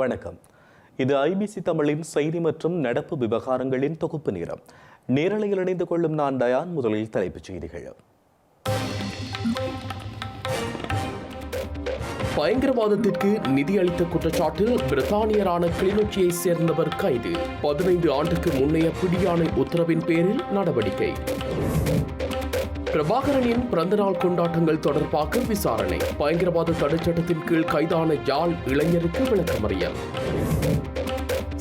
வணக்கம். இது ஐபிசி தமிழின் செய்தி மற்றும் நடப்பு விவகாரங்களின் தொகுப்பு நேரம். நேரலையில் இணைந்து கொள்ளும் நான் டயான் முதலில் தலைப்புச் செய்திகள். பயங்கரவாதத்திற்கு நிதியளித்த குற்றச்சாட்டில் பிரித்தானியரான கிளிநொச்சியைச் சேர்ந்தவர் கைது. பதினைந்து ஆண்டுக்கு முன்னைய பிடியாணை உத்தரவின் பேரில் நடவடிக்கை. பிரபாகரனின் பிறந்தநாள் கொண்டாட்டங்கள் தொடர்பாக விசாரணை. பயங்கரவாத தடைச்சட்டத்தின் கீழ் கைதான யாழ் இளைஞருக்கு விளக்கமறியல்.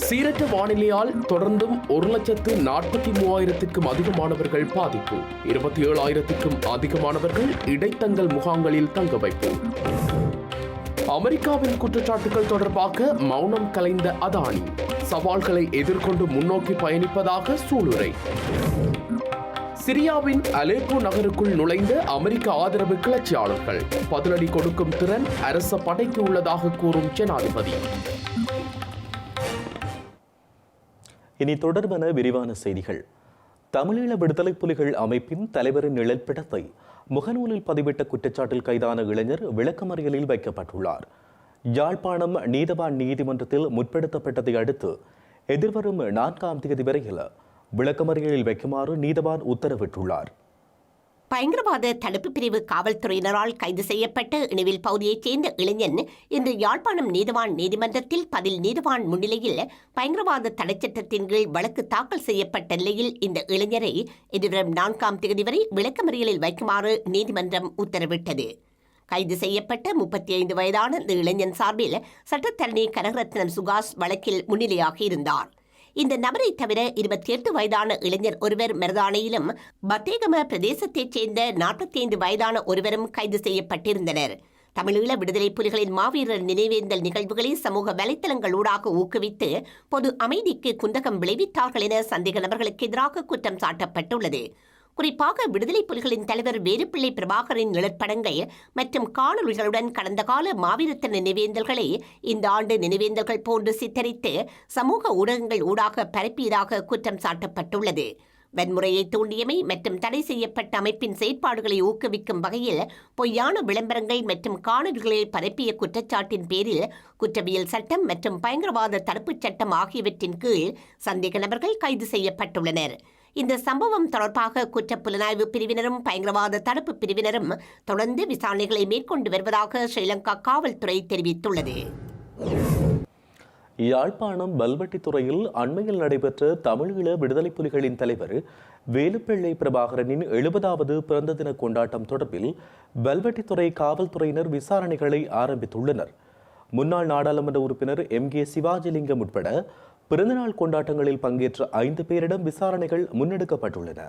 சீரற்ற வானிலையால் தொடர்ந்தும் ஒரு லட்சத்து நாற்பத்தி மூவாயிரத்திற்கும் அதிகமானவர்கள் பாதிப்பு. இருபத்தி ஏழாயிரத்திற்கும் அதிகமானவர்கள் இடைத்தங்கல் முகாம்களில் தங்க வைப்பு. அமெரிக்காவின் குற்றச்சாட்டுகள் தொடர்பாக மௌனம் கலைந்த அதானி. சவால்களை எதிர்கொண்டு முன்னோக்கி பயணிப்பதாக சூளுரை. சிரியாவின் அலேப்போ நகருக்குள் நுழைந்த அமெரிக்க ஆதரவு கிளர்ச்சியாளர்கள். பதிலடி கொடுக்கும் திறன் அரச படைக்கு உள்ளதாக கூறும் ஜனாதிபதி. இனி தொடர்பான விரிவான செய்திகள். தமிழீழ விடுதலை புலிகள் அமைப்பின் தலைவரின் நிழற்படத்தை முகநூலில் பதிவிட்ட குற்றச்சாட்டில் கைதான இளைஞர் விளக்கமறியலில் வைக்கப்பட்டுள்ளார். யாழ்ப்பாணம் நீதவான் நீதிமன்றத்தில் முற்படுத்தப்பட்டதை அடுத்து எதிர்வரும் நான்காம் தேதி வரையில் விளக்கமறியலில் வைக்குமாறு நீதவான் உத்தரவிட்டுள்ளார். பயங்கரவாத தடுப்பு பிரிவு காவல்துறையினரால் கைது செய்யப்பட்ட இணுவில் பகுதியைச் சேர்ந்த இளைஞன் இன்று யாழ்ப்பாணம் நீதவான் நீதிமன்றத்தில் பதில் நீதவான் முன்னிலையில் பயங்கரவாத தடைச்சட்டத்தின் கீழ் வழக்கு தாக்கல் செய்யப்பட்ட நிலையில் இந்த இளைஞரை எதிர்வரும் நான்காம் தேதி வரை விளக்கமறியலில் வைக்குமாறு நீதிமன்றம் உத்தரவிட்டது. கைது செய்யப்பட்ட முப்பத்தி ஐந்து வயதான இந்த இளைஞன் சார்பில் சட்டத்தரணி கனகரத்னம் சுகாஷ் வழக்கில் முன்னிலையாக இருந்தார். இந்த நபரை தவிர இருபத்தி எட்டு வயதான இளைஞர் ஒருவர் மருதானையிலும் பத்தேகம பிரதேசத்தைச் சேர்ந்த நாற்பத்தி ஐந்து வயதான ஒருவரும் கைது செய்யப்பட்டிருந்தனர். தமிழீழ விடுதலை புலிகளின் மாவீரர் நினைவேந்தல் நிகழ்வுகளை சமூக வலைத்தளங்களூடாக ஊக்குவித்து பொது அமைதிக்கு குந்தகம் விளைவித்தார்கள் என சந்தேக நபர்களுக்கு எதிராக குற்றம் சாட்டப்பட்டுள்ளது. குறிப்பாக விடுதலை புலிகளின் தலைவர் வேலுப்பிள்ளை பிரபாகரின் நிழற்படங்கள் மற்றும் காணொலிகளுடன் கடந்த கால மாவீரத்த நினைவேந்தல்களை இந்த ஆண்டு நினைவேந்தல்கள் போன்று சித்தரித்து சமூக ஊடகங்கள் ஊடாக பரப்பியதாக குற்றம் சாட்டப்பட்டுள்ளது. வன்முறையை தூண்டியமை மற்றும் தடை செய்யப்பட்ட அமைப்பின் செயற்பாடுகளை ஊக்குவிக்கும் வகையில் பொய்யான விளம்பரங்கள் மற்றும் காணொலிகளை பரப்பிய குற்றச்சாட்டின் பேரில் குற்றவியல் சட்டம் மற்றும் பயங்கரவாத தடுப்புச் சட்டம் ஆகியவற்றின் கீழ் சந்தேக நபர்கள் கைது செய்யப்பட்டுள்ளனர். இந்த சம்பவம் தொடர்பாக குற்றப் புலனாய்வு பிரிவினரும் பயங்கரவாத தடுப்பு பிரிவினரும் தொடர்ந்து விசாரணைகளை மேற்கொண்டு வருவதாக ஸ்ரீலங்கா காவல்துறை தெரிவித்துள்ளது. யாழ்ப்பாணம் பல்வெட்டித்துறையில் அண்மையில் நடைபெற்ற தமிழீழ விடுதலை புலிகளின் தலைவர் வேலுப்பிள்ளை பிரபாகரனின் எழுபதாவது பிறந்த தின கொண்டாட்டம் தொடர்பில் பல்வெட்டித்துறை காவல்துறையினர் விசாரணைகளை ஆரம்பித்துள்ளனர். முன்னாள் நாடாளுமன்ற உறுப்பினர் எம் கே சிவாஜிலிங்கம் உட்பட பிறந்தநாள் கொண்டாட்டங்களில் பங்கேற்ற ஐந்து பேரிடம் விசாரணைகள் முன்னெடுக்கப்பட்டுள்ளன.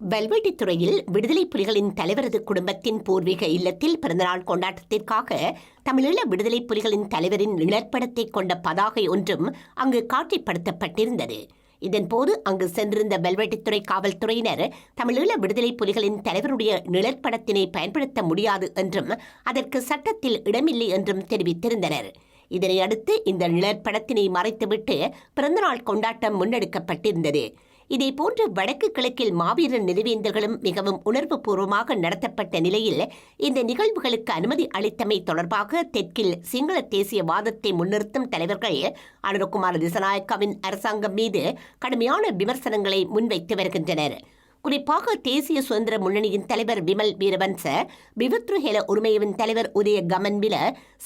வல்வெட்டித்துறையில் விடுதலை புலிகளின் தலைவரது குடும்பத்தின் பூர்வீக இல்லத்தில் பிறந்தநாள் கொண்டாட்டத்திற்காக தமிழீழ விடுதலை புலிகளின் தலைவரின் நிழற்படத்தை கொண்ட பதாகை ஒன்றும் அங்கு காட்சிப்படுத்தப்பட்டிருந்தது. இதன்போது அங்கு சென்றிருந்த வெல்வெட்டித்துறை காவல்துறையினர் தமிழீழ விடுதலை புலிகளின் தலைவருடைய நிழற்படத்தினை பயன்படுத்த முடியாது என்றும் அதற்கு சட்டத்தில் இடமில்லை என்றும் தெரிவித்திருந்தனர். இதனையடுத்து இந்த நிழற்படத்தினை மறைத்துவிட்டு பிறந்தநாள் கொண்டாட்டம் முன்னெடுக்கப்பட்டிருந்தது. இதேபோன்று வடக்கு கிழக்கில் மாவீரர் நினைவேந்தல்களும் மிகவும் உணர்வு பூர்வமாக நடத்தப்பட்ட நிலையில் இந்த நிகழ்வுகளுக்கு அனுமதி அளித்தமை தொடர்பாக தெற்கில் சிங்கள தேசிய வாதத்தை முன்னிறுத்தும் தலைவர்கள் அனுரகுமார் திசநாயக்காவின் அரசாங்கம் மீது கடுமையான விமர்சனங்களை முன்வைத்து வருகின்றனர். குறிப்பாக தேசிய சுதந்திர முன்னணியின் தலைவர் விமல் வீரவன்ச விவத்ருஹேல உரிமையவின் தலைவர் உதய கமன்பில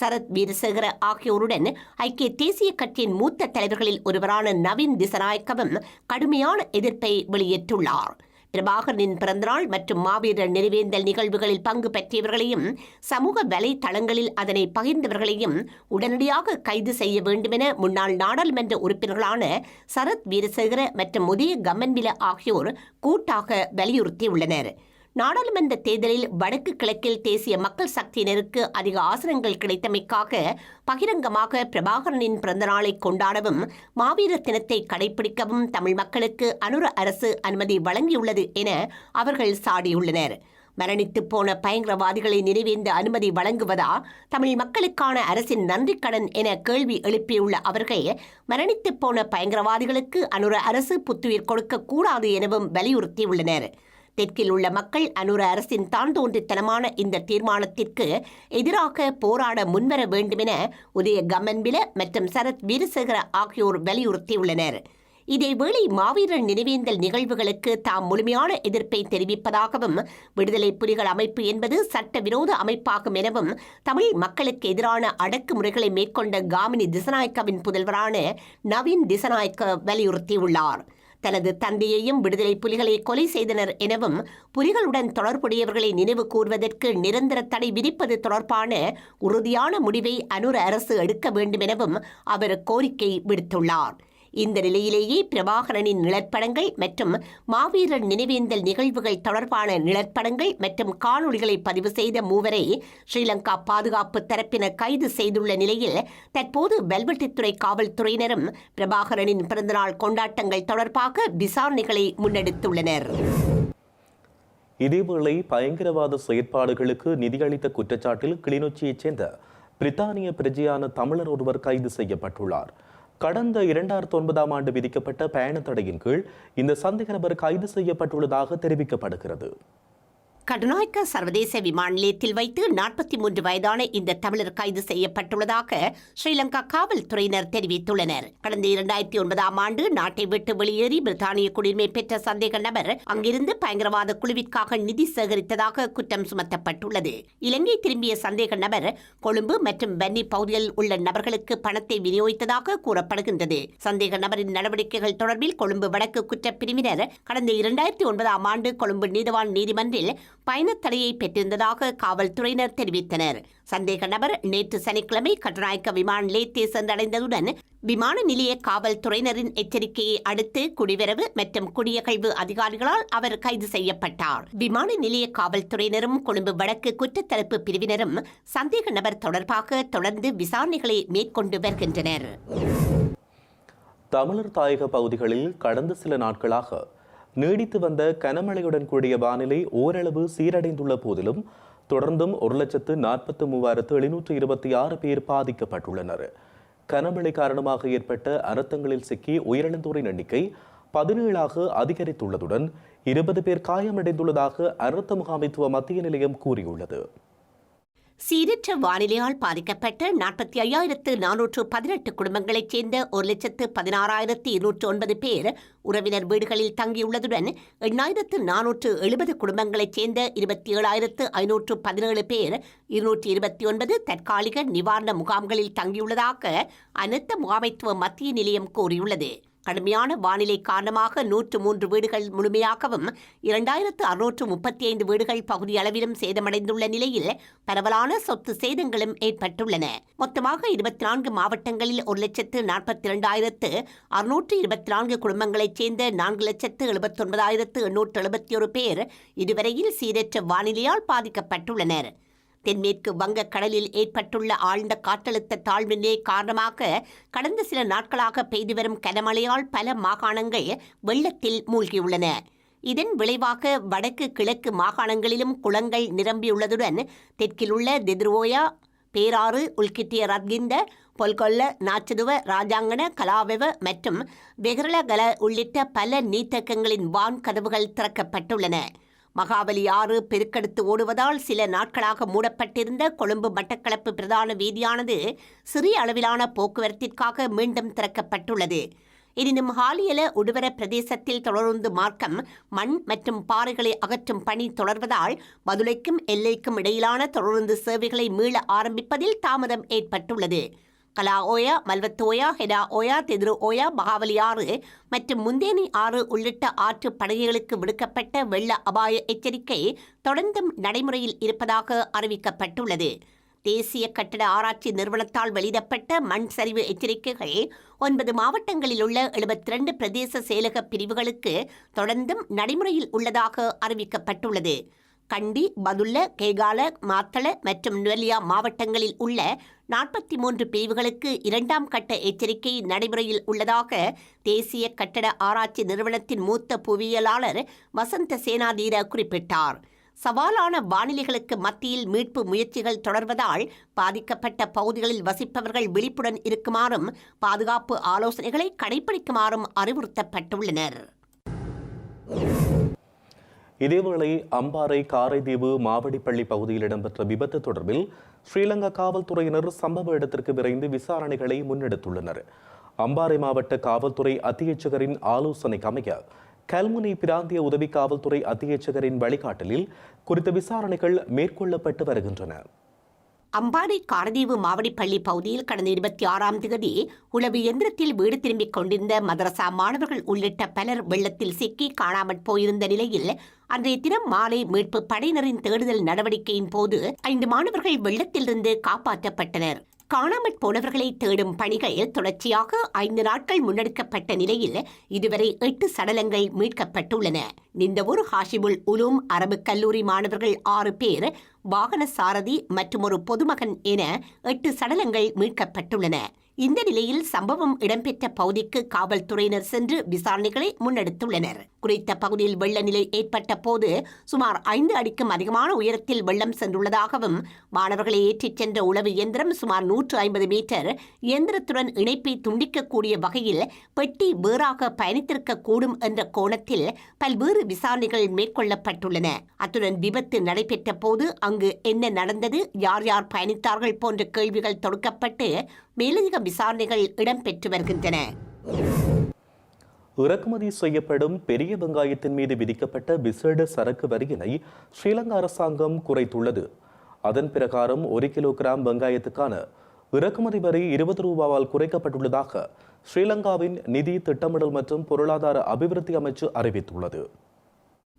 சரத் வீரசேகர ஆகியோருடன் ஐக்கிய தேசிய கட்சியின் மூத்த தலைவர்களில் ஒருவரான நவீன் திசநாயக்கவும் கடுமையான எதிர்ப்பை வெளியிட்டுள்ளார். பிரபாகரனின் பிறந்தநாள் மற்றும் மாவீரர் நிறைவேந்தல் நிகழ்வுகளில் பங்கு பெற்றவர்களையும் சமூக வலைதளங்களில் அதனை பகிர்ந்தவர்களையும் உடனடியாக கைது செய்ய வேண்டுமென முன்னாள் நாடாளுமன்ற உறுப்பினர்களான சரத் வீரசேகர மற்றும் உதய கம்மன்வில ஆகியோர் கூட்டாக வலியுறுத்தியுள்ளனர். நாடாளுமன்ற தேர்தலில் வடக்கு கிழக்கில் தேசிய மக்கள் சக்தியினருக்கு அதிக ஆசனங்கள் கிடைத்தமைக்காக பகிரங்கமாக பிரபாகரனின் பிறந்தநாளை கொண்டாடவும் மாவீர தினத்தை கடைபிடிக்கவும் தமிழ் மக்களுக்கு அனுர அரசு அனுமதி வழங்கியுள்ளது என அவர்கள் சாடியுள்ளனர். மரணித்து போன பயங்கரவாதிகளை நினைவேந்த அனுமதி வழங்குவதா தமிழ் மக்களுக்கான அரசின் நன்றிக்கடன் என கேள்வி எழுப்பியுள்ள அவர்கள் மரணித்து போன பயங்கரவாதிகளுக்கு அனுர அரசு புத்துயிர் கொடுக்க கூடாது எனவும் வலியுறுத்தியுள்ளனர். தெற்கில் உள்ள மக்கள் அனுர அரசின் தான் தோன்றித்தனமான இந்த தீர்மானத்திற்கு எதிராக போராட முன்வர வேண்டுமென உதய கமன்பில மற்றும் சரத் வீரசேகர ஆகியோர் வலியுறுத்தியுள்ளனர். இதேவேளை மாவீரர் நினைவேந்தல் நிகழ்வுகளுக்கு தாம் முழுமையான எதிர்ப்பை தெரிவிப்பதாகவும் விடுதலை புலிகள் அமைப்பு என்பது சட்டவிரோத அமைப்பாகும் எனவும் தமிழ் மக்களுக்கு எதிரான அடக்குமுறைகளை மேற்கொண்ட காமினி திசநாயக்கவின் புதல்வரான நவீன் திசநாயக்க வலியுறுத்தியுள்ளார். தனது தந்தையையும் விடுதலை புலிகளை கொலை செய்தனர் எனவும் புலிகளுடன் தொடர்புடையவர்களை நினைவு கூர்வதற்கு நிரந்தர தடை விதிப்பது தொடர்பான உறுதியான முடிவை அனுர அரசு எடுக்க வேண்டும் எனவும் அவர் கோரிக்கை விடுத்துள்ளார். இந்த நிலையிலேயே பிரபாகரனின் நிழற்படங்கள் மற்றும் மாவீரர் நினைவேந்தல் நிகழ்வுகள் தொடர்பான நிழற்படங்கள் மற்றும் காணொளிகளை பதிவு செய்த மூவரை ஸ்ரீலங்கா பாதுகாப்பு தரப்பினர் கைது செய்துள்ள நிலையில் தற்போது வெல்வெட்டித்துறை காவல்துறையினரும் பிரபாகரனின் பிறந்தநாள் கொண்டாட்டங்கள் தொடர்பாக விசாரணைகளை முன்னெடுத்துள்ளனர். இதேவேளை பயங்கரவாத செயற்பாடுகளுக்கு நிதியளித்த குற்றச்சாட்டில் கிளிநொச்சியைச் சேர்ந்த பிரித்தானிய பிரஜையான தமிழர் ஒருவர் கைது செய்யப்பட்டுள்ளார். கடந்த இரண்டாயிரத்தி ஒன்பதாம் ஆண்டு விதிக்கப்பட்ட பயண தடையின் கீழ் இந்த சந்தேக நபர் கைது செய்யப்பட்டுள்ளதாக தெரிவிக்கப்படுகிறது. கடுநாயக்க சர்வதேச விமான நிலையத்தில் வைத்து நாற்பத்தி மூன்று வயதான இந்த தமிழர் கைது செய்யப்பட்டுள்ளதாக ஸ்ரீலங்கா காவல்துறையினர் தெரிவித்துள்ளனர். கடந்த இரண்டாயிரத்தி ஒன்பதாம் ஆண்டு நாட்டை விட்டு வெளியேறி பிரித்தானிய குடியுரிமை பெற்ற சந்தேக நபர் அங்கிருந்து பயங்கரவாத குழுவிற்காக நிதி சேகரித்ததாக குற்றம் சுமத்தப்பட்டுள்ளது. இலங்கை திரும்பிய சந்தேக நபர் கொழும்பு மற்றும் வன்னி பகுதிகளில் உள்ள நபர்களுக்கு பணத்தை விநியோகித்ததாக கூறப்படுகின்றது. சந்தேக நபரின் நடவடிக்கைகள் தொடர்பில் கொழும்பு வடக்கு குற்றப்பிரிவினர் கடந்த இரண்டாயிரத்தி ஒன்பதாம் ஆண்டு கொழும்பு நீதவான் நீதிமன்றில் பயணத்தடையை பெற்றிருந்ததாக காவல்துறையினர் தெரிவித்தனர். சந்தேக நபர் நேற்று சனிக்கிழமை கட்டுநாயக்க விமான நிலையத்தை சென்றடைந்ததுடன் விமான நிலைய காவல்துறையினரின் எச்சரிக்கையை அடுத்து குடிவரவு மற்றும் குடியகழ்வு அதிகாரிகளால் அவர் கைது செய்யப்பட்டார். விமான நிலைய காவல்துறையினரும் கொழும்பு வடக்கு குற்றத்தடுப்பு பிரிவினரும் சந்தேக நபர் தொடர்பாக தொடர்ந்து விசாரணைகளை மேற்கொண்டு வருகின்றனர். தமிழர் தாயக பகுதிகளில் கடந்த சில நாட்களாக நீடித்து வந்த கனமழையுடன் கூடிய வானிலை ஓரளவு சீரடைந்துள்ள போதிலும் தொடர்ந்தும் ஒரு லட்சத்து நாற்பத்தி மூவாயிரத்து எழுநூற்று இருபத்தி ஆறு பேர் பாதிக்கப்பட்டுள்ளனர். கனமழை காரணமாக ஏற்பட்ட அனர்த்தங்களில் சிக்கி உயிரிழந்தோரின் எண்ணிக்கை பதினேழாக அதிகரித்துள்ளதுடன் இருபது பேர் காயமடைந்துள்ளதாக அனர்த்த முகாமைத்துவ மத்திய நிலையம் கூறியுள்ளது. சீரற்ற வானிலையால் பாதிக்கப்பட்ட நாற்பத்தி ஐயாயிரத்து நானூற்று பதினெட்டு குடும்பங்களைச் சேர்ந்த ஒரு லட்சத்து பதினாறாயிரத்து இருநூற்று ஒன்பது பேர் உறவினர் வீடுகளில் தங்கியுள்ளதுடன் எண்ணாயிரத்து நானூற்று எழுபது குடும்பங்களைச் சேர்ந்த இருபத்தி ஏழாயிரத்து ஐநூற்று பதினேழு பேர் இருநூற்றி இருபத்தி ஒன்பது தற்காலிக நிவாரண முகாம்களில் தங்கியுள்ளதாக அனைத்த முகாமைத்துவ மத்திய நிலையம் கூறியுள்ளது. கடுமையான வானிலை காரணமாக நூற்று மூன்று வீடுகள் முழுமையாகவும் இரண்டாயிரத்து அறுநூற்று முப்பத்தி ஐந்து வீடுகள் பகுதியளவிலும் சேதமடைந்துள்ள நிலையில் பரவலான சொத்து சேதங்களும் ஏற்பட்டுள்ளன. மொத்தமாக இருபத்தி நான்கு மாவட்டங்களில் ஒரு லட்சத்து நாற்பத்தி இரண்டாயிரத்து அறுநூற்று இருபத்தி நான்கு குடும்பங்களைச் சேர்ந்த நான்கு லட்சத்து எழுபத்தொன்பதாயிரத்து எண்ணூற்று எழுபத்தி ஒரு பேர் இதுவரையில் சீரற்ற வானிலையால் பாதிக்கப்பட்டுள்ளனர். தென்மேற்கு வங்கக்கடலில் ஏற்பட்டுள்ள ஆழ்ந்த காற்றழுத்த தாழ்வு நிலை காரணமாக கடந்த சில நாட்களாக பெய்து வரும் கனமழையால் பல மாகாணங்கள் வெள்ளத்தில் மூழ்கியுள்ளன. இதன் விளைவாக வடக்கு கிழக்கு மாகாணங்களிலும் குளங்கள் நிரம்பியுள்ளதுடன் தெற்கில் உள்ள தித்ரோயா பேராறு உள்கிட்டிய ரத்கிந்த பொல்கொல்ல நாச்சதுவ ராஜாங்கன கலாவெவ மற்றும் வெகரலகல உள்ளிட்ட பல நீர்த்தக்கங்களின் வான் கதவுகள் திறக்கப்பட்டுள்ளன. மகாபலி ஆறு பெருக்கெடுத்து ஓடுவதால் சில நாட்களாக மூடப்பட்டிருந்த கொழும்பு மட்டக்களப்பு பிரதான வீதியானது சிறிய அளவிலான போக்குவரத்திற்காக மீண்டும் திறக்கப்பட்டுள்ளது. எனினும் ஹாலியல உடுவர பிரதேசத்தில் தொடர்ந்து மார்க்கம் மண் மற்றும் பாறைகளை அகற்றும் பணி தொடர்வதால் மதுரைக்கும் எல்லைக்கும் இடையிலான தொடர்ந்து சேவைகளை மீள ஆரம்பிப்பதில் தாமதம் ஏற்பட்டுள்ளது. கலா ஓயா மல்வத்தோயா ஹெடா ஓயா தெதிரு ஓயா மகாவலி ஆறு மற்றும் முந்தேனி ஆறு உள்ளிட்ட ஆற்று படகுகளுக்கு விடுக்கப்பட்ட வெள்ள அபாய எச்சரிக்கை தொடர்ந்தும் நடைமுறையில் இருப்பதாக அறிவிக்கப்பட்டுள்ளது தேசிய கட்டட ஆராய்ச்சி நிறுவனத்தால் வெளியிடப்பட்ட மண் சரிவு எச்சரிக்கைகள் ஒன்பது மாவட்டங்களில் உள்ள எழுபத்தி ரெண்டு பிரதேச செயலக பிரிவுகளுக்கு தொடர்ந்தும் நடைமுறையில் உள்ளதாக அறிவிக்கப்பட்டுள்ளது கண்டி பதுல்ல கேகால மாத்தள மற்றும் நுவலியா மாவட்டங்களில் உள்ள நாற்பத்தி மூன்று பிரிவுகளுக்கு இரண்டாம் கட்ட எச்சரிக்கை நடைமுறையில் உள்ளதாக தேசிய கட்டட ஆராய்ச்சி நிறுவனத்தின் மூத்த புவியியலாளர் வசந்த சேனாதீர குறிப்பிட்டார். சவாலான வானிலைகளுக்கு மத்தியில் மீட்பு முயற்சிகள் தொடர்வதால் பாதிக்கப்பட்ட பகுதிகளில் வசிப்பவர்கள் விழிப்புடன் இருக்குமாறும் பாதுகாப்பு ஆலோசனைகளை கடைபிடிக்குமாறும் அறிவுறுத்தப்பட்டுள்ளனர். இதேவேளை அம்பாறை காரைதீவு மாவடிப்பள்ளி பகுதியில் இடம்பெற்ற விபத்து தொடர்பில் ஸ்ரீலங்கா காவல்துறையினர் சம்பவ இடத்திற்கு விரைந்து விசாரணைகளை முன்னெடுத்துள்ளனர். அம்பாறை மாவட்ட காவல்துறை அத்தியட்சகரின் ஆலோசனைக்கு அமைய கல்முனை பிராந்திய உதவி காவல்துறை அத்தியட்சகரின் வழிகாட்டலில் குறித்த விசாரணைகள் மேற்கொள்ளப்பட்டு வருகின்றன. அம்பாறை காரதீவு மாவடிப்பள்ளி பகுதியில் கடந்த இருபத்தி ஆறாம் தேதி உளவு இயந்திரத்தில் வீடு திரும்பிக் கொண்டிருந்த மதரசா மாணவர்கள் உள்ளிட்ட பலர் வெள்ளத்தில் சிக்கி காணாமற் போயிருந்த நிலையில் அன்றைய தினம் மாலை மீட்பு படையினரின் தேடுதல் நடவடிக்கையின் போது ஐந்து மாணவர்கள் வெள்ளத்திலிருந்து காப்பாற்றப்பட்டனர். காணாமற் போனவர்களை தேடும் பணிகள் தொடர்ச்சியாக ஐந்து நாட்கள் முன்னெடுக்கப்பட்ட நிலையில் இதுவரை எட்டு சடலங்கள் மீட்கப்பட்டுள்ளன. நிந்தவூர் ஹாஷிபுல் உலூம் அரபு கல்லூரி மாணவர்கள் ஆறு பேர் வாகன சாரதி மற்றும் ஒரு பொதுமகன் என எட்டு சடலங்கள் மீட்கப்பட்டுள்ளன. இந்த நிலையில் சம்பவம் இடம்பெற்ற பகுதிக்கு காவல்துறையினர் சென்று விசாரணைகளை முன்னெடுத்துள்ளனர். குறித்த பகுதியில் வெள்ள நிலை ஏற்பட்ட போது சுமார் ஐந்து அடிக்கும் அதிகமான உயரத்தில் வெள்ளம் சென்றுள்ளதாகவும் மாணவர்களை ஏற்றிச் சென்ற உளவு இயந்திரம் சுமார் நூற்று ஐம்பது மீட்டர் இயந்திரத்துடன் இணைப்பை துண்டிக்கக்கூடிய வகையில் பெட்டி வேறாக பயணித்திருக்கக்கூடும் என்ற கோணத்தில் பல்வேறு விசாரணைகள் மேற்கொள்ளப்பட்டுள்ளன. அத்துடன் விபத்து நடைபெற்ற போது அங்கு என்ன நடந்தது யார் யார் பயணித்தார்கள் போன்ற கேள்விகள் தொடுக்கப்பட்டு மேலதிக விசாரணைகள் இடம்பெற்று வருகின்றன. இறக்குமதி செய்யப்படும் பெரிய வெங்காயத்தின் மீது விதிக்கப்பட்ட விசேட சரக்கு வரியினை ஸ்ரீலங்கா அரசாங்கம் குறைத்துள்ளது. அதன் பிரகாரம் ஒரு கிலோகிராம் வெங்காயத்துக்கான இறக்குமதி வரி இருபது ரூபாவால் குறைக்கப்பட்டுள்ளதாக ஸ்ரீலங்காவின் நிதி திட்டமிடல் மற்றும் பொருளாதார அபிவிருத்தி அமைச்சு அறிவித்துள்ளது.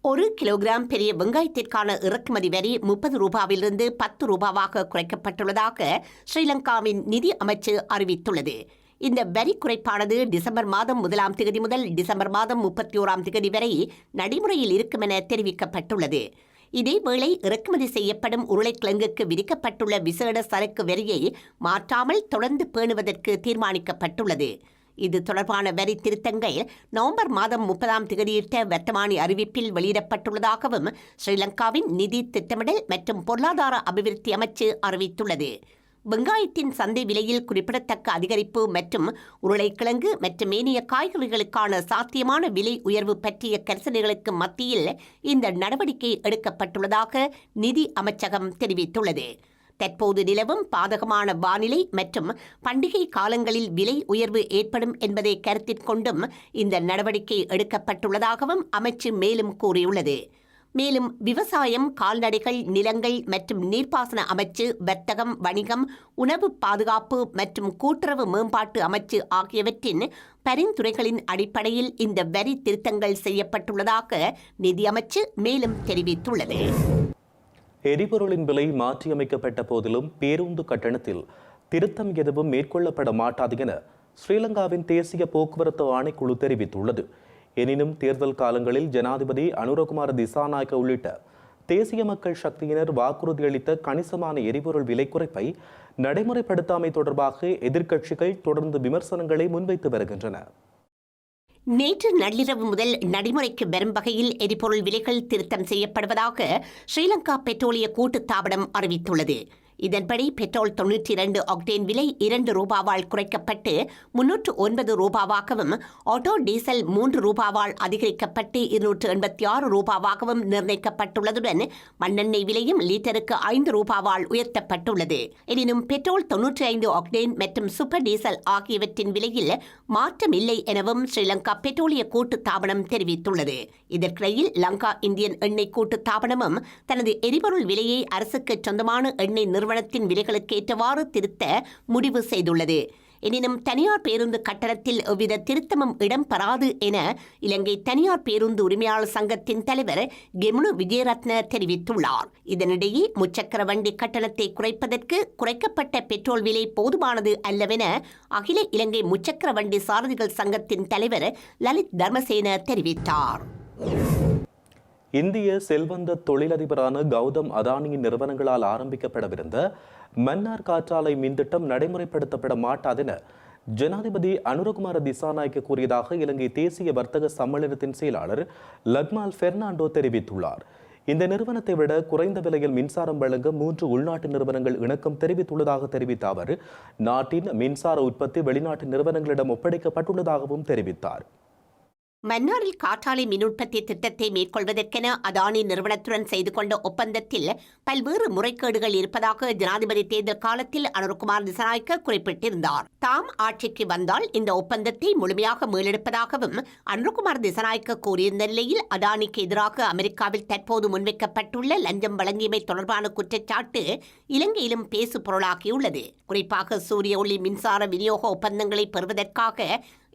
ஒரு கிலோகிராம் பெரிய வெங்காயத்திற்கான இறக்குமதி வரி முப்பது ரூபாவிலிருந்து பத்து ரூபாவாக குறைக்கப்பட்டுள்ளதாக ஸ்ரீலங்காவின் நிதி அமைச்சு அறிவித்துள்ளது. இந்த வரி குறைப்பானது டிசம்பர் மாதம் முதலாம் தேதி முதல் டிசம்பர் மாதம் முப்பத்தி ஓராம் தேதி வரை நடைமுறையில் இருக்கும் என தெரிவிக்கப்பட்டுள்ளது. இதேவேளை இறக்குமதி செய்யப்படும் உருளைக்கிழங்குக்கு விதிக்கப்பட்டுள்ள விசேட சரக்கு வரியை மாற்றாமல் தொடர்ந்து பேணுவதற்கு தீர்மானிக்கப்பட்டுள்ளது. இது தொடர்பான வரி திருத்தங்கள் நவம்பர் மாதம் முப்பதாம் தேதியிட்ட வர்த்தமானி அறிவிப்பில் வெளியிடப்பட்டுள்ளதாகவும் ஸ்ரீலங்காவின் நிதி திட்டமிடல் மற்றும் பொருளாதார அபிவிருத்தி அமைச்சு அறிவித்துள்ளது. வெங்காயத்தின் சந்தை விலையில் குறிப்பிடத்தக்க அதிகரிப்பு மற்றும் உருளைக்கிழங்கு மற்றும் ஏனைய காய்கறிகளுக்கான சாத்தியமான விலை உயர்வு பற்றிய கரிசனைகளுக்கு மத்தியில் இந்த நடவடிக்கை எடுக்கப்பட்டுள்ளதாக நிதி அமைச்சகம் தெரிவித்துள்ளது. தற்போது நிலவும் பாதகமான வானிலை மற்றும் பண்டிகை காலங்களில் விலை உயர்வு ஏற்படும் என்பதை கருத்தில் கொண்டும் இந்த நடவடிக்கை எடுக்கப்பட்டுள்ளதாகவும் அமைச்சு மேலும் கூறியுள்ளது. மேலும் விவசாயம் கால்நடைகள் நிலங்கள் மற்றும் நீர்ப்பாசன அமைச்சு வர்த்தகம் வணிகம் உணவு பாதுகாப்பு மற்றும் கூட்டுறவு மேம்பாட்டு அமைச்சு ஆகியவற்றின் பரிந்துரைகளின் அடிப்படையில் இந்த வரி திருத்தங்கள் செய்யப்பட்டுள்ளதாக நிதியமைச்சு மேலும் தெரிவித்துள்ளது. எரிபொருளின் விலை மாற்றியமைக்கப்பட்ட போதிலும் பேருந்து கட்டணத்தில் திருத்தம் எதுவும் மேற்கொள்ளப்பட மாட்டாது என ஸ்ரீலங்காவின் தேசிய போக்குவரத்து ஆணைக்குழு தெரிவித்துள்ளது. எனினும் தேர்தல் காலங்களில் ஜனாதிபதி அனுரகுமார் திசாநாயக்க உள்ளிட்ட தேசிய மக்கள் சக்தியினர் வாக்குறுதியளித்த கணிசமான எரிபொருள் விலை குறைப்பை நடைமுறைப்படுத்தாமை தொடர்பாக எதிர்க்கட்சிகள் தொடர்ந்து விமர்சனங்களை முன்வைத்து வருகின்றன. நேற்று நள்ளிரவு முதல் நடைமுறைக்கு வரும் வகையில் எரிபொருள் விலைகள் திருத்தம் செய்யப்படுவதாக ஸ்ரீலங்கா பெட்ரோலிய கூட்டுத்தாபனம் அறிவித்துள்ளது. இதன்படி பெட்ரோல் தொன்னூற்றி இரண்டு ஆக்டேன் விலை இரண்டு ரூபாவால் குறைக்கப்பட்டு முன்னூற்று ஒன்பது ரூபாவாகவும் ஆட்டோ டீசல் மூன்று ரூபாவால் அதிகரிக்கப்பட்டு இருநூற்று எண்பத்தி ஆறு ரூபாவாகவும் நிர்ணயிக்கப்பட்டுள்ளதுடன் மண்ணெண்ணெய் விலையும் லிட்டருக்கு ஐந்து ரூபாவால் உயர்த்தப்பட்டுள்ளது. எனினும் பெட்ரோல் தொன்னூற்றி ஐந்து ஆக்டேன் மற்றும் சூப்பர் டீசல் ஆகியவற்றின் விலையில் மாற்றம் இல்லை எனவும் ஸ்ரீலங்கா பெட்ரோலிய கூட்டு தாபனம் தெரிவித்துள்ளது. இதற்கிடையில் லங்கா இந்தியன் எண்ணெய் கூட்டு தாபனமும் தனது எரிபொருள் விலையை அரசுக்கு சொந்தமான எண்ணெய் நிறுவனத்தின் விலைகளுக்கு ஏற்றவாறு திருத்த முடிவு செய்துள்ளது. எனினும் தனியார் பேருந்து கட்டணத்தில் எவ்வித திருத்தமும் இடம்பெறாது என இலங்கை தனியார் பேருந்து உரிமையாளர் சங்கத்தின் தலைவர் கெமுனு விஜயரத்ன தெரிவித்துள்ளார். இதனிடையே முச்சக்கர வண்டி கட்டணத்தை குறைப்பதற்கு குறைக்கப்பட்ட பெட்ரோல் விலை போதுமானது அல்லவென அகில இலங்கை முச்சக்கர வண்டி சாரதிகள் சங்கத்தின் தலைவர் லலித் தர்மசேன தெரிவித்தார். இந்திய செல்வந்த தொழிலதிபரான கௌதம் அதானியின் நிறுவனங்களால் ஆரம்பிக்கப்படவிருந்த மன்னார் காற்றாலை மின்திட்டம் நடைமுறைப்படுத்தப்பட நடைமுறைப்படுத்தப்பட மாட்டாதென ஜனாதிபதி அனுரகுமார திசாநாயக்க கூறியதாக இலங்கை தேசிய வர்த்தக சம்மேளனத்தின் செயலாளர் லக்மால் பெர்னாண்டோ தெரிவித்துள்ளார். இந்த நிறுவனத்தை விட குறைந்த விலையில் மின்சாரம் வழங்க மூன்று உள்நாட்டு நிறுவனங்கள் இணக்கம் தெரிவித்துள்ளதாக தெரிவித்த அவர் நாட்டின் மின்சார உற்பத்தி வெளிநாட்டு நிறுவனங்களிடம் ஒப்படைக்கப்பட்டுள்ளதாகவும் தெரிவித்தார். மன்னாரில் காற்றாலை மின் உற்பத்தி திட்டத்தை மேற்கொள்வதற்கென அதானி நிறுவனத்துடன் செய்து கொண்ட ஒப்பந்தத்தில் பல்வேறு முறைகேடுகள் இருப்பதாக ஜனாதிபதி தேர்தல் காலத்தில் அனுர்குமார் திசநாயக்க குறிப்பிட்டிருந்தார். தாம் ஆட்சிக்கு வந்தால் இந்த ஒப்பந்தத்தை முழுமையாக மீளெடுப்பதாகவும் அனுர்குமார் திசநாயக்க கூறியிருந்த நிலையில் அதானிக்கு எதிராக அமெரிக்காவில் தற்போது முன்வைக்கப்பட்டுள்ள லஞ்சம் வழங்கியமை தொடர்பான குற்றச்சாட்டு இலங்கையிலும் பேசு பொருளாகியுள்ளது குறிப்பாக சூரிய ஒளி மின்சார விநியோக ஒப்பந்தங்களை பெறுவதற்காக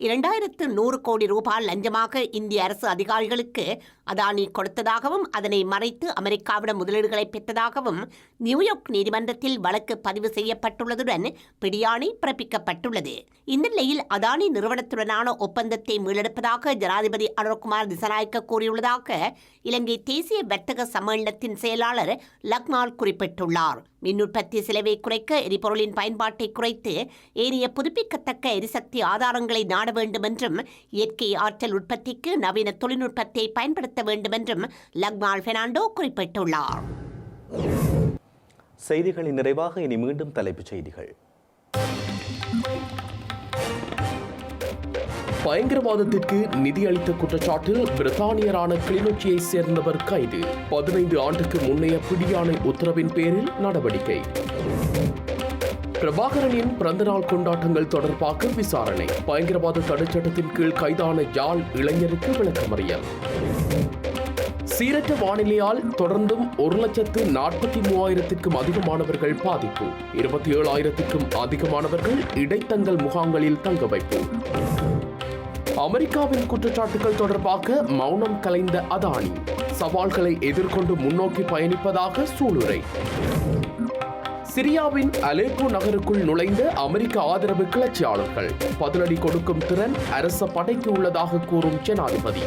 இரண்டாயிரத்து நூறு கோடி ரூபாய் லஞ்சமாக இந்திய அரசு அதிகாரிகளுக்கு அதானி கொடுத்ததாகவும் அதனை மறைத்து அமெரிக்காவிடம் முதலீடுகளை பெற்றதாகவும் நியூயார்க் நீதிமன்றத்தில் வழக்கு பதிவு செய்யப்பட்டுள்ளதுடன் பிடியாணை பிறப்பிக்கப்பட்டுள்ளது. இந்த நிலையில் அதானி நிறுவனத்துடனான ஒப்பந்தத்தை மீளெடுப்பதாக ஜனாதிபதி அனுர்குமார் திசநாயக்க கூறியுள்ளதாக இலங்கை தேசிய வர்த்தக சம்மேளனத்தின் செயலாளர் லக்மால் குறிப்பிட்டுள்ளார். மின் உற்பத்தி செலவை குறைக்க எரிபொருளின் பயன்பாட்டை குறைத்து ஏனைய புதுப்பிக்கத்தக்க எரிசக்தி ஆதாரங்களை நாட வேண்டும் என்றும் இயற்கை ஆற்றல் உற்பத்திக்கு நவீன தொழில்நுட்பத்தை பயன்படுத்த வேண்டும் என்றும் லக்மால் பெர்னாண்டோ குறிப்பிட்டுள்ளார். செய்திகளின் நிறைவாக இனி மீண்டும் தலைப்புச் செய்திகள். பயங்கரவாதத்திற்கு நிதியளித்த குற்றச்சாட்டில் பிரித்தானியரான கிளிநொச்சியைச் சேர்ந்தவர் கைது. பதினைந்து ஆண்டுக்கு முன்னைய பிடியாணை உத்தரவின் பேரில் நடவடிக்கை. பிரபாகரனின் பிறந்தநாள் கொண்டாட்டங்கள் தொடர்பாக விசாரணை. பயங்கரவாத தடுச்சட்டத்தின் கீழ் கைதான யாழ் இளைஞருக்கு விளக்கமறியல். சீரற்ற வானிலையால் தொடர்ந்தும் ஒரு லட்சத்து நாற்பத்தி மூவாயிரத்திற்கும் அதிகமானவர்கள் பாதிப்பு. இருபத்தி ஏழாயிரத்திற்கும் அதிகமானவர்கள் இடைத்தங்கல் முகாம்களில் தங்க வைப்பு. அமெரிக்காவின் குற்றச்சாட்டுகள் தொடர்பாக மௌனம் கலைந்த அதானி சவால்களை எதிர்கொண்டு முன்னோக்கி பயணிப்பதாக சூளுரை. சிரியாவின் அலேப்போ நகருக்குள் நுழைந்த அமெரிக்க ஆதரவு கிளர்ச்சியாளர்கள் பதிலடி கொடுக்கும் திறன் அரச படைக்கு உள்ளதாக கூறும் ஜனாதிபதி.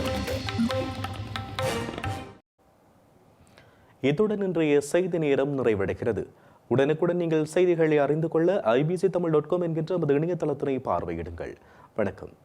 இத்துடன் இன்றைய செய்தி நேரம் நிறைவடைகிறது. உடனுக்குடன் நீங்கள் செய்திகளை அறிந்து கொள்ள ஐபிசி தமிழ் டாட் காம் என்கின்ற நமது இணையதளத்தினை பார்வையிடுங்கள். வணக்கம்.